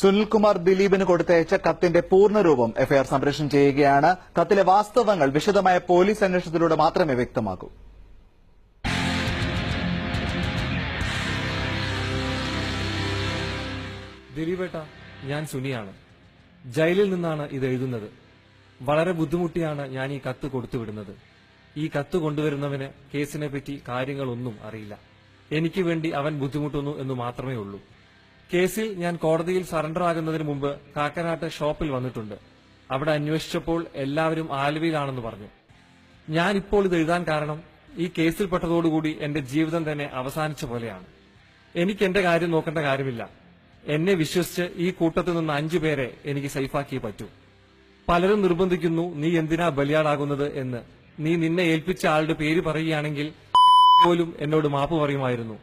സുനിൽകുമാർ ദിലീപിന് കൊടുത്തയച്ച കത്തിന്റെ പൂർണരൂപം എഫ്ഐആർ സംപ്രേഷണം ചെയ്യുകയാണ്. കത്തിലെ വാസ്തവങ്ങൾ വിശദമായ പോലീസ് അന്വേഷണത്തിലൂടെ മാത്രമേ വ്യക്തമാകൂ. ദിലീപേട്ട ഞാൻ സുനിയാണ്. ജയിലിൽ നിന്നാണ് ഇത് എഴുതുന്നത്. വളരെ ബുദ്ധിമുട്ടിയാണ് ഞാൻ ഈ കത്ത് കൊടുത്തുവിടുന്നത്. ഈ കത്ത് കൊണ്ടുവരുന്നവന് കേസിനെപ്പറ്റി കാര്യങ്ങളൊന്നും അറിയില്ല. എനിക്ക് വേണ്ടി അവൻ ബുദ്ധിമുട്ടുന്നു എന്ന് മാത്രമേ ഉള്ളൂ. കേസിൽ ഞാൻ കോടതിയിൽ സറണ്ടർ ആകുന്നതിന് മുമ്പ് കാക്കനാട്ട് ഷോപ്പിൽ വന്നിട്ടുണ്ട്. അവിടെ അന്വേഷിച്ചപ്പോൾ എല്ലാവരും ആലുവയിലാണെന്ന് പറഞ്ഞു. ഞാൻ ഇപ്പോൾ ഇത് എഴുതാൻ കാരണം ഈ കേസിൽപ്പെട്ടതോടുകൂടി എന്റെ ജീവിതം തന്നെ അവസാനിച്ച പോലെയാണ്. എനിക്ക് എന്റെ കാര്യം നോക്കേണ്ട കാര്യമില്ല. എന്നെ വിശ്വസിച്ച് ഈ കൂട്ടത്തിൽ നിന്ന് അഞ്ചു പേരെ എനിക്ക് സേഫാക്കി പറ്റൂ. പലരും നിർബന്ധിക്കുന്നു നീ എന്തിനാ ബലിയാടാകുന്നത്? എന്ന്. നീ നിന്നെ ഏൽപ്പിച്ച ആളുടെ പേര് പറയുകയാണെങ്കിൽ പോലും എന്നോട് മാപ്പ് പറയുമായിരുന്നു.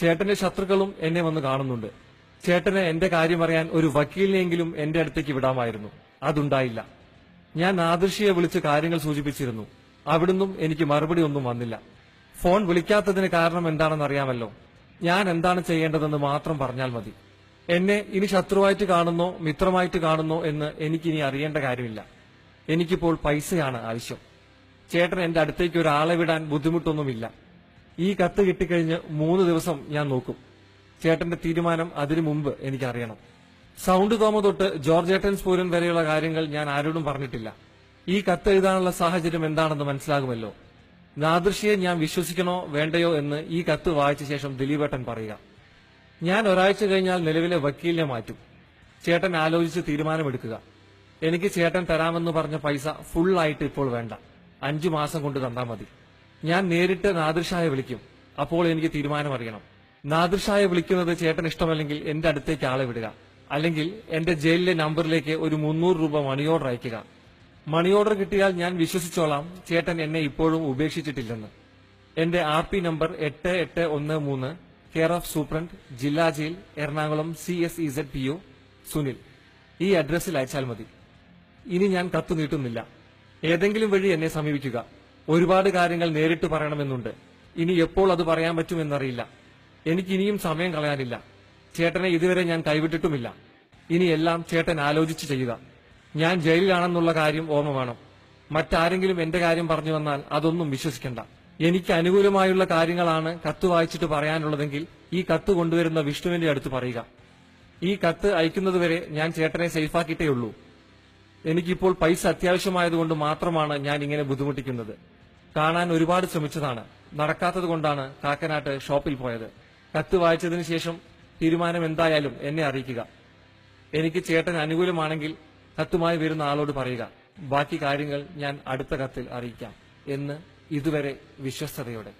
ചേട്ടന്റെ ശത്രുക്കളും എന്നെ വന്ന് കാണുന്നുണ്ട്. ചേട്ടന് എന്റെ കാര്യം അറിയാൻ ഒരു വക്കീലിനെങ്കിലും എന്റെ അടുത്തേക്ക് വിടാമായിരുന്നു. അതുണ്ടായില്ല. ഞാൻ നാദൃഷിയെ വിളിച്ച് കാര്യങ്ങൾ സൂചിപ്പിച്ചിരുന്നു. അവിടുന്നും എനിക്ക് മറുപടി ഒന്നും വന്നില്ല. ഫോൺ വിളിക്കാത്തതിന് കാരണം എന്താണെന്ന് അറിയാമല്ലോ ഞാൻ എന്താണ് ചെയ്യേണ്ടതെന്ന് മാത്രം പറഞ്ഞാൽ മതി. എന്നെ ഇനി ശത്രുവായിട്ട് കാണുന്നോ മിത്രമായിട്ട് കാണുന്നോ എന്ന് എനിക്കിനി അറിയേണ്ട കാര്യമില്ല. എനിക്കിപ്പോൾ പൈസയാണ് ആവശ്യം. ചേട്ടൻ എന്റെ അടുത്തേക്ക് ഒരാളെ വിടാൻ ബുദ്ധിമുട്ടൊന്നുമില്ല. ഈ കത്ത് കിട്ടിക്കഴിഞ്ഞ് മൂന്ന് ദിവസം ഞാൻ നോക്കും. ചേട്ടന്റെ തീരുമാനം അതിനു മുമ്പ് എനിക്കറിയണം. സൗണ്ട് തോമ തൊട്ട് ജോർജ് ഏട്ടൻസ് പൂരൻ വരെയുള്ള കാര്യങ്ങൾ ഞാൻ ആരോടും പറഞ്ഞിട്ടില്ല. ഈ കത്ത് എഴുതാനുള്ള സാഹചര്യം എന്താണെന്ന് മനസ്സിലാകുമല്ലോ. നാദൃശിയെ ഞാൻ വിശ്വസിക്കണോ വേണ്ടയോ എന്ന് ഈ കത്ത് വായിച്ച ശേഷം ദിലീപേട്ടൻ പറയുക. ഞാൻ ഒരാഴ്ച കഴിഞ്ഞാൽ നിലവിലെ വക്കീലിനെ മാറ്റും. ചേട്ടൻ ആലോചിച്ച് തീരുമാനമെടുക്കുക. എനിക്ക് ചേട്ടൻ തരാമെന്ന് പറഞ്ഞ പൈസ ഫുൾ ആയിട്ട് ഇപ്പോൾ വേണ്ട. അഞ്ചു മാസം കൊണ്ട് തന്നാൽ മതി. ഞാൻ നേരിട്ട് നാദൃശായെ വിളിക്കും. അപ്പോൾ എനിക്ക് തീരുമാനം നാദൃഷായെ വിളിക്കുന്നത് ചേട്ടൻ ഇഷ്ടമല്ലെങ്കിൽ എന്റെ അടുത്തേക്ക് ആളെ വിടുക. അല്ലെങ്കിൽ എന്റെ ജയിലിലെ നമ്പറിലേക്ക് ഒരു മുന്നൂറ് രൂപ മണി ഓർഡർ അയക്കുക മണി ഓർഡർ കിട്ടിയാൽ ഞാൻ വിശ്വസിച്ചോളാം ചേട്ടൻ എന്നെ ഇപ്പോഴും ഉപേക്ഷിച്ചിട്ടില്ലെന്ന്. എന്റെ ആർ പി നമ്പർ എട്ട് എട്ട് ഒന്ന് മൂന്ന് കെയർ ഓഫ് സൂപ്രണ്ട് ജില്ലാ jail Ernakulam C S E Z P O Sunil. ഈ അഡ്രസ്സിൽ അയച്ചാൽ മതി. ഇനി ഞാൻ കത്തു നീട്ടുന്നില്ല. ഏതെങ്കിലും വഴി എന്നെ സമീപിക്കുക. ഒരുപാട് കാര്യങ്ങൾ നേരിട്ട് പറയണമെന്നുണ്ട്. ഇനി എപ്പോൾ അത് പറയാൻ പറ്റുമെന്നറിയില്ല. എനിക്ക് ഇനിയും സമയം കളയാനില്ല. ചേട്ടനെ ഇതുവരെ ഞാൻ കൈവിട്ടിട്ടുമില്ല. ഇനി എല്ലാം ചേട്ടൻ ആലോചിച്ച് ചെയ്യുക. ഞാൻ ജയിലിലാണെന്നുള്ള കാര്യം ഓർമ്മ വേണം. മറ്റാരെങ്കിലും എന്റെ കാര്യം പറഞ്ഞു വന്നാൽ അതൊന്നും വിശ്വസിക്കണ്ട. എനിക്ക് അനുകൂലമായുള്ള കാര്യങ്ങളാണ് കത്ത് വായിച്ചിട്ട് പറയാനുള്ളതെങ്കിൽ ഈ കത്ത് കൊണ്ടുവരുന്ന വിഷ്ണുവിന്റെ അടുത്ത് പറയുക. ഈ കത്ത് അയക്കുന്നതുവരെ ഞാൻ ചേട്ടനെ സേഫാക്കിയിട്ടേ ഉള്ളൂ എനിക്കിപ്പോൾ പൈസ അത്യാവശ്യമായതുകൊണ്ട് മാത്രമാണ് ഞാൻ ഇങ്ങനെ ബുദ്ധിമുട്ടിക്കുന്നത്. കാണാൻ ഒരുപാട് ശ്രമിച്ചതാണ്. നടക്കാത്തത് കൊണ്ടാണ് കാക്കനാട്ട് ഷോപ്പിൽ പോയത്. കത്ത് വായിച്ചതിന് ശേഷം തീരുമാനം എന്തായാലും എന്നെ അറിയിക്കുക. എനിക്ക് ചേട്ടൻ അനുകൂലമാണെങ്കിൽ കത്തുമായി വരുന്ന ആളോട് പറയുക. ബാക്കി കാര്യങ്ങൾ ഞാൻ അടുത്ത കത്തിൽ അറിയിക്കാം എന്ന് ഇതുവരെ വിശ്വസ്തയോടെ